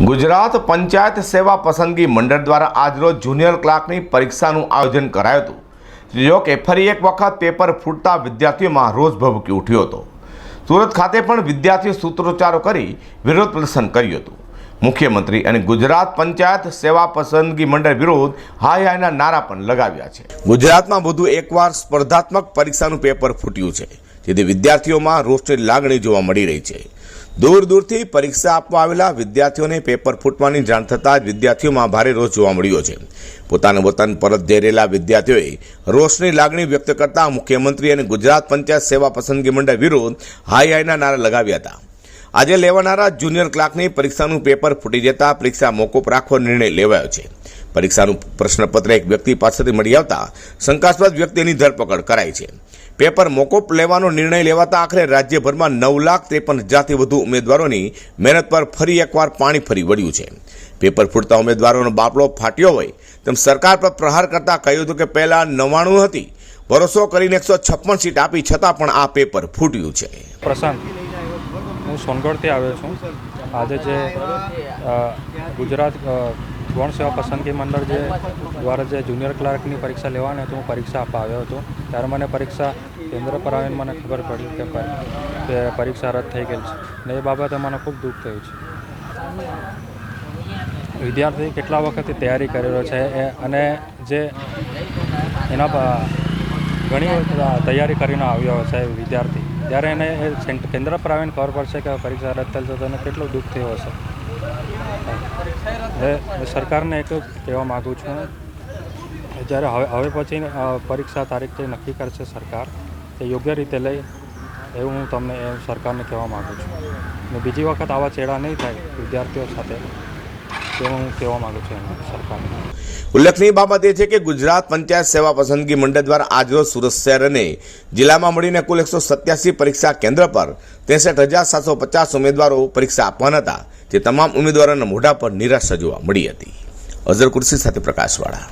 ગુજરાત પંચાયત સેવા પસંદગી મંડળ દ્વારા આજરોજ જુનિયર ક્લાર્કની પરીક્ષાનું આયોજન કરાયું હતું. જો કે ફરી એક વખત પેપર ફૂટતા વિદ્યાર્થીઓમાં રોષ ભભૂકી ઉઠ્યો હતો. સુરત ખાતે પણ વિદ્યાર્થીઓ સૂત્રોચ્ચારો કરી વિરોધ પ્રદર્શન કર્યું હતું. મુખ્યમંત્રી અને ગુજરાત પંચાયત સેવા પસંદગી મંડળ વિરુદ્ધ હાય હાયના નારા પણ લગાવ્યા છે. ગુજરાતમાં વધુ એકવાર સ્પર્ધાત્મક પરીક્ષાનું પેપર ફૂટ્યું છે. જેથી વિદ્યાર્થીઓમાં રોષની લાગણી જોવા મળી રહી છે. દૂર દૂરથી પરીક્ષા આપવા આવેલા વિદ્યાર્થીઓને પેપર ફૂટવાની જાણ થતાં વિદ્યાર્થીઓમાં ભારે રોષ જોવા મળ્યો છે. પોતાનું વતન પરત જઈ રહેલા વિદ્યાર્થીઓએ રોષની લાગણી વ્યક્ત કરતા મુખ્યમંત્રી અને ગુજરાત પંચાયત સેવા પસંદગી મંડળ વિરુદ્ધ હાઈ હાઈના નારા લગાવ્યા હતા. આજે લેવાનારા જુનિયર ક્લાર્કની પરીક્ષાનું પેપર ફૂટી જતા પરીક્ષા મોકૂફ રાખવાનો નિર્ણય લેવાયો છે. પરીક્ષાનું પ્રશ્નપત્ર એક વ્યક્તિ પાસેથી મળી આવતા શંકાસ્પદ વ્યક્તિની ધરપકડ કરાઈ છે. પેપર મોકૂફ લેવાનો નિર્ણય લેવાતા આખરે રાજ્યભરમાં નવ લાખ ત્રેપન હજારથી વધુ ઉમેદવારોની મહેનત પર ફરી એકવાર પાણી ફરી વળ્યું છે. પેપર ફૂટતા ઉમેદવારોનો બાપલો ફાટ્યો હોય તેમ સરકાર પર પ્રહાર કરતા કહ્યું હતું કે પહેલાં નવ્વાણું હતી. ભરોસો કરીને એકસો છપ્પન સીટ આપી છતાં પણ આ પેપર ફૂટ્યું છે. પ્રશાંત, હું સોનગઢથી આવ્યો છું. આજે જે ગુજરાત ગૌણ સેવા પસંદગી મંડળ જે દ્વારા જે જુનિયર ક્લાર્કની પરીક્ષા લેવાની હતી, હું પરીક્ષા આપવા આવ્યો હતો. ત્યારે મને પરીક્ષા કેન્દ્ર પર આવીને મને ખબર પડી કે પર- પરીક્ષા રદ થઈ ગઈ છે. ને એ બાબતે મને ખૂબ દુઃખ થયું છે. વિદ્યાર્થી કેટલા વખતથી તૈયારી કરેલો છે એ, અને જે એના ઘણી તૈયારી કરીને આવ્યો છે વિદ્યાર્થી. ત્યારે એને કેન્દ્ર પર આવીને ખબર પડશે કે પરીક્ષા રદ થયેલ છે તો એને કેટલું દુઃખ થયું હશે. એ સરકારને એક કહેવા માગું છું જ્યારે હવે હવે પછી પરીક્ષા તારીખ જે નક્કી કરશે સરકાર, તે યોગ્ય રીતે લઈ એવું હું તમને, એ સરકારને કહેવા માગું છું. ને બીજી વખત આવા ચેડા નહીં થાય વિદ્યાર્થીઓ સાથે. તેવું હું ઉલ્લેખનીય બાબત એ છે કે ગુજરાત પંચાયત સેવા પસંદગી મંડળ દ્વારા આજરોજ સુરત શહેર અને જિલ્લામાં મળીને કુલ એકસો સત્યાસી પરીક્ષા કેન્દ્ર પર ત્રેસઠ હજાર સાતસો પચાસ ઉમેદવારો પરીક્ષા આપવાના હતા. જે તમામ ઉમેદવારોના મોઢા પર નિરાશા જોવા મળી હતી. અઝર કુર્સી સાથે પ્રકાશવાળા.